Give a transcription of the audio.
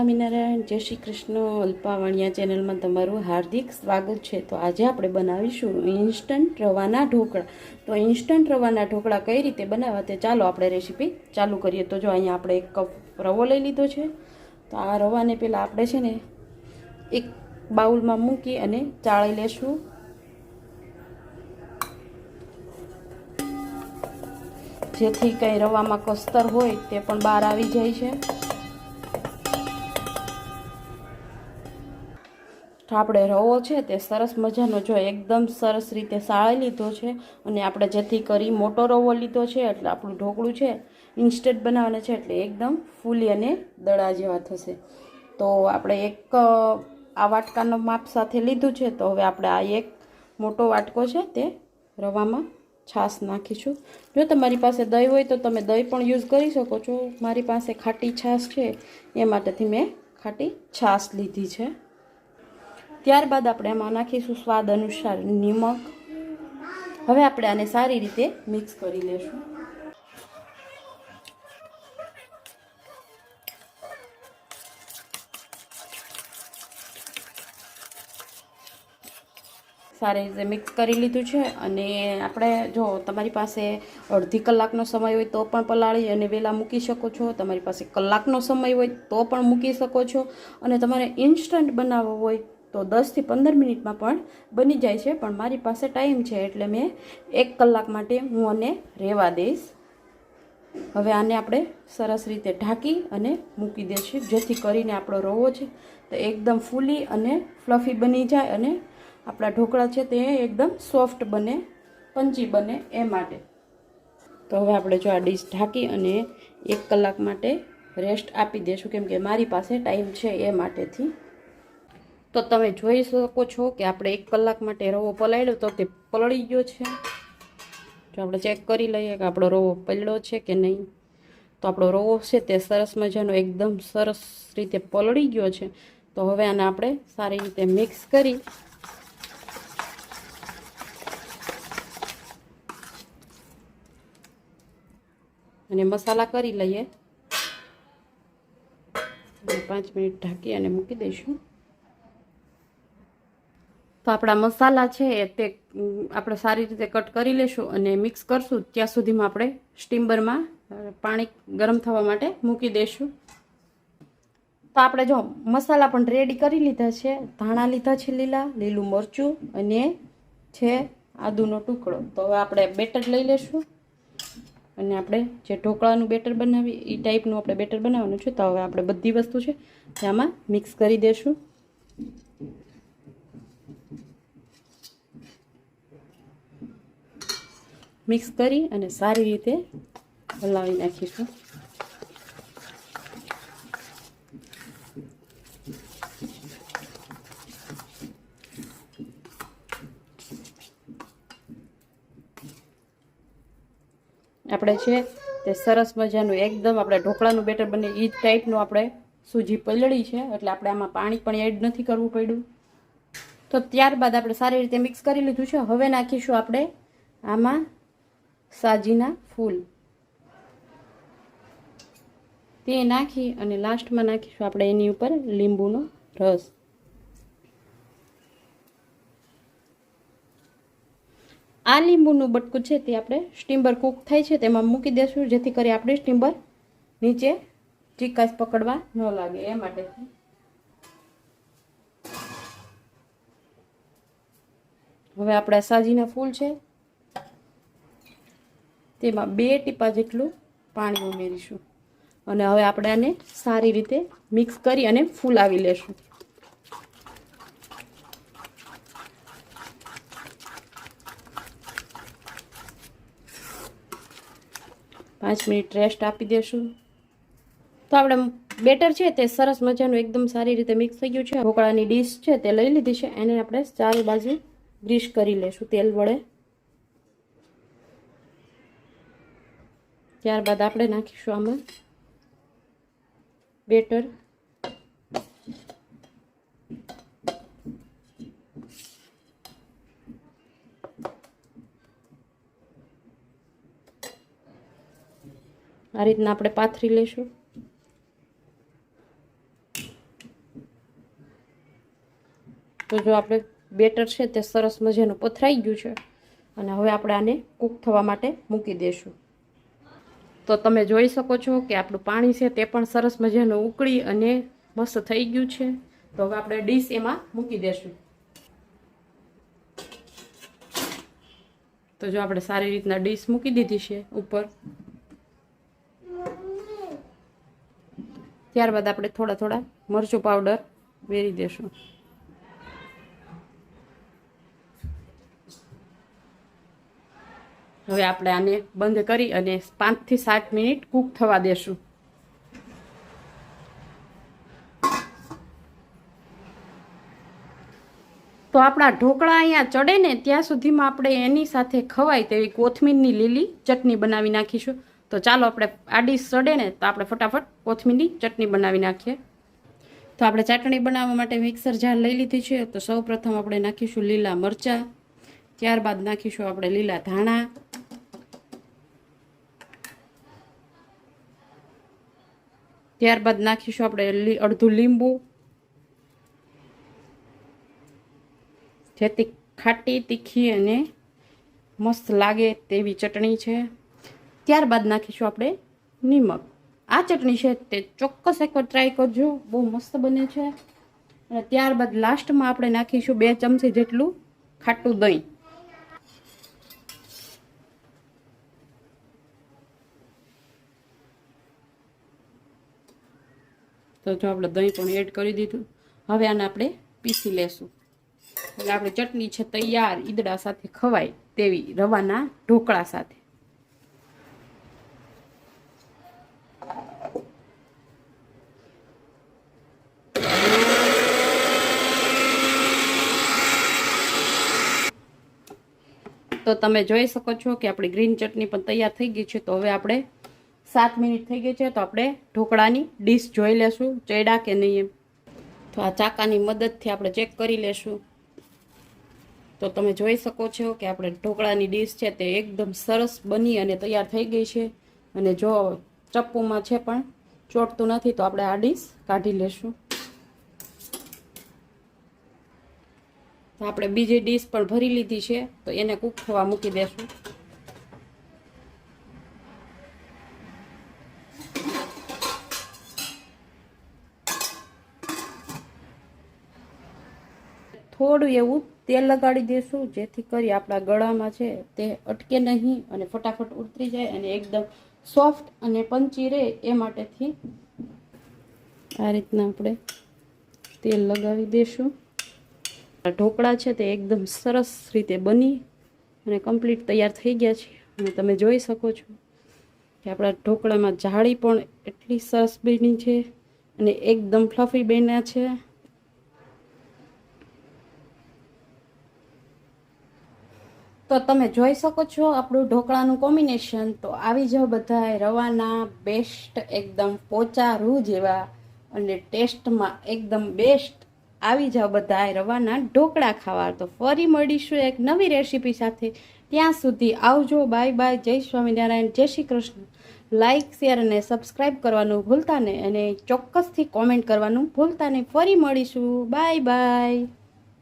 સ્વામિનારાયણ, જય શ્રી કૃષ્ણ, અલ્પાવાણિયા ચેનલમાં તમારું હાર્દિક સ્વાગત છે. તો આજે આપણે બનાવીશું ઇન્સ્ટન્ટ રવાના ઢોકળા. તો ઇન્સ્ટન્ટ રવાના ઢોકળા કઈ રીતે બનાવવા તે ચાલો આપણે રેસીપી ચાલુ કરીએ. તો જો અહીંયા આપણે એક કપ રવો લઈ લીધો છે. તો આ રવાને પહેલાં આપણે છે ને એક બાઉલમાં મૂકી અને ચાળી લેશું. જેથી કંઈ રવામાં કસ્તર હોય તે પણ બહાર આવી જાય છે. આપણે રવો છે તે સરસ મજાનો જો એકદમ સરસ રીતે સાળી લીધો છે અને આપણે જેથી કરી મોટો રવો લીધો છે એટલે આપણું ઢોકળું છે ઇન્સ્ટન્ટ બનાવવાનું છે એટલે એકદમ ફૂલી અને દડા જેવા થશે. તો આપણે એક આ વાટકાનો માપ સાથે લીધું છે તો હવે આપણે આ એક મોટો વાટકો છે તે રવામાં છાશ નાખીશું. જો તમારી પાસે દહીં હોય તો તમે દહીં પણ યુઝ કરી શકો છો. મારી પાસે ખાટી છાશ છે, એ માટેથી મેં ખાટી છાશ લીધી છે. ત્યારબાદ આપણે એમાં નાખીશું સ્વાદ અનુસાર નિમક. હવે આપણે આને સારી રીતે મિક્સ કરી લેશું. સારી રીતે મિક્સ કરી લીધું છે અને આપણે જો તમારી પાસે અડધી કલાકનો સમય હોય તો પણ પલાળી અને વહેલા મૂકી શકો છો. તમારી પાસે કલાકનો સમય હોય તો પણ મૂકી શકો છો. અને તમારે ઇન્સ્ટન્ટ બનાવવો હોય તો દસથી પંદર મિનિટમાં પણ બની જાય છે. પણ મારી પાસે ટાઈમ છે એટલે મેં એક કલાક માટે હું આને રહેવા દઈશ. હવે આને આપણે સરસ રીતે ઢાંકી અને મૂકી દઈશું. જેથી કરીને આપણો રવો છે તો એકદમ ફૂલી અને ફ્લફી બની જાય અને આપણા ઢોકળા છે તે એકદમ સોફ્ટ બને પંચી બને એ માટે. તો હવે આપણે જો આ ડીશ ઢાંકી અને એક કલાક માટે રેસ્ટ આપી દઈશું. કેમ કે મારી પાસે ટાઈમ છે એ માટેથી. તો તમે જોઈ શકો છો કે આપણે એક કલાક માટે રવો પલાળ્યો તો તે પલળી ગયો છે. જો આપણે ચેક કરી લઈએ કે આપણો રવો પલળ્યો છે કે નહીં. તો આપણો રવો છે તે સરસ મજાનો એકદમ સરસ રીતે પલળી ગયો છે. તો હવે આને આપણે સારી રીતે મિક્સ કરી અને મસાલા કરી લઈએ. પાંચ મિનિટ ઢાંકી અને મૂકી દઈશું. તો આપણા મસાલા છે તે આપણે સારી રીતે કટ કરી લેશું અને મિક્સ કરશું. ત્યાં સુધીમાં આપણે સ્ટીમ્બરમાં પાણી ગરમ થવા માટે મૂકી દઈશું તો આપણે જો મસાલા પણ રેડી કરી લીધા છે. ધાણા લીધા છે લીલા, લીલું મરચું અને છે આદુનો ટુકડો. તો હવે આપણે બેટર લઈ લેશું. અને આપણે જે ઢોકળાનું બેટર બનાવી એ ટાઈપનું આપણે બેટર બનાવવાનું છે. તો હવે આપણે બધી વસ્તુ છે તે મિક્સ કરી દઈશું મિક્સ કરી અને સારી રીતે હલાવી નાખીશું. આપણે છે તે સરસ મજાનું એકદમ આપણે ઢોકળાનું બેટર બને એ જ ટાઈપનું આપણે સૂજી પલળી છે, એટલે આપણે આમાં પાણી પણ એડ નથી કરવું પડ્યું. તો ત્યારબાદ આપણે સારી રીતે મિક્સ કરી લીધું છે. હવે નાખીશું આપણે આમાં સાજીના ફૂલ. તે નાખી અને લાસ્ટમાં નાખીશું આપણે એની ઉપર લીંબુનો રસ. આ લીંબુનું બટકું છે તે આપણે સ્ટીમ્બર કૂક થાય છે તેમાં મૂકી દેશું, જેથી કરી આપણે સ્ટીમ્બર નીચે ચીકાશ પકડવા ન લાગે. એ માટે. હવે આપણા સાજીના ફૂલ છે. તેમાં બે ટીપા જેટલું પાણી ઉમેરીશું. અને હવે આપણે આને સારી રીતે મિક્સ કરી અને ફૂલાવી લેશું. પાંચ મિનિટ રેસ્ટ આપી દેશું. તો આપણે બેટર છે તે સરસ મજાનું એકદમ સારી રીતે મિક્સ થઈ ગયું છે. ઢોકળાની ડીશ છે તે લઈ લીધી છે. એને આપણે ચારે બાજુ ગ્રીસ કરી લેશું. તેલ વડે ત્યારબાદ આપણે નાખીશું આમાં બેટર. આ રીતના આપણે પાથરી લઈશું તો જો આપણે બેટર છે તે સરસ મજાનું પથરાઈ ગયું છે. અને હવે આપણે આને કૂક થવા માટે મૂકી દઈશું તો તમે જોઈ શકો છો કે આપણું પાણી છે તે પણ સરસ મજાનું ઉકળી અને મસ્ત થઈ ગયું છે. તો હવે આપણે ડીશ એમાં મૂકી દઈશું તો જો આપણે સારી રીતના ડીશ મૂકી દીધી છે ઉપર. ત્યારબાદ આપણે થોડા થોડા મરચું પાવડર વેરી દેશું. હવે આપણે આને બંધ કરી અને પાંચથી સાત મિનિટ કૂક થવા દેશું. તો આપણા ઢોકળા અહીંયા ચડે ને ત્યાં સુધીમાં આપણે એની સાથે ખવાય તેવી કોથમીરની લીલી ચટણી બનાવી નાખીશું. તો ચાલો આપણે આ ડીશ ચડે ને તો આપણે ફટાફટ કોથમીરની ચટણી બનાવી નાખીએ. તો આપણે ચટણી બનાવવા માટે મિક્સર જાર લઈ લીધી છે. તો સૌપ્રથમ આપણે નાખીશું લીલા મરચાં. ત્યારબાદ નાખીશું આપણે લીલા ધાણા. ત્યારબાદ નાખીશું આપણે અડધું લીંબુ. જેથી ખાટી, તીખી અને મસ્ત લાગે તેવી ચટણી છે. ત્યારબાદ નાખીશું આપણે નિમક. આ ચટણી છે તે ચોક્કસ એકવાર ટ્રાય કરજો. બહુ મસ્ત બને છે. અને ત્યારબાદ લાસ્ટમાં આપણે નાખીશું બે ચમચી જેટલું ખાટું દહીં. તો જો આપણે દહીં પણ એડ કરી દીધું. હવે આને આપણે પીસી લેશું. એટલે આપણે ચટણી છે તૈયાર, ઈદડા સાથે ખવાય તેવી, રવાના ઢોકળા સાથે. તો તમે જોઈ શકો છો કે આપણી ગ્રીન ચટણી પણ તૈયાર થઈ ગઈ છે. તો હવે આપણે સાત મિનિટ થઈ ગઈ છે તો આપણે ઢોકળાની ડીશ જોઈ લેશું. ચડ્યા કે નહીં એમ? તો આ ચાકાની મદદથી આપણે ચેક કરી લેશું. તો તમે જોઈ શકો છો કે આપણે ઢોકળાની ડીશ છે તે એકદમ સરસ બની અને તૈયાર થઈ ગઈ છે. અને જો ચપ્પુમાં છે પણ ચોટતું નથી તો આપણે આ ડીશ કાઢી લેશું. તો આપણે બીજી ડીશ પણ ભરી લીધી છે તો એને કૂક થવા મૂકી દેશું. થોડું એવું તેલ લગાડી દેશું, જેથી કરી આપણા ગળામાં છે તે અટકે નહીં અને ફટાફટ ઉતરી જાય અને એકદમ સોફ્ટ અને પંચી રહે એ માટેથી આ રીતના આપણે તેલ લગાવી દઈશું ઢોકળા છે તે એકદમ સરસ રીતે બની અને કમ્પ્લીટ તૈયાર થઈ ગયા છે. અને તમે જોઈ શકો છો કે આપણા ઢોકળામાં જાળી પણ એટલી સરસ બની છે અને એકદમ ફ્લફી બન્યા છે. તો તમે જોઈ શકો છો આપણું ઢોકળાનું કોમ્બિનેશન તો આવી જાઓ બધાય રવાના બેસ્ટ એકદમ પોચા રૂ જેવા અને ટેસ્ટમાં એકદમ બેસ્ટ આવી જાઓ બધાય રવાના ઢોકળા ખાવા. તો ફરી મળીશું એક નવી રેસીપી સાથે. ત્યાં સુધી આવજો. બાય બાય જય સ્વામિનારાયણ. જય શ્રી કૃષ્ણ. લાઇક શેર અને સબસ્ક્રાઈબ કરવાનું ભૂલતા નહીં અને ચોક્કસથી કોમેન્ટ કરવાનું ભૂલતા નહીં. ફરી મળીશું. Bye bye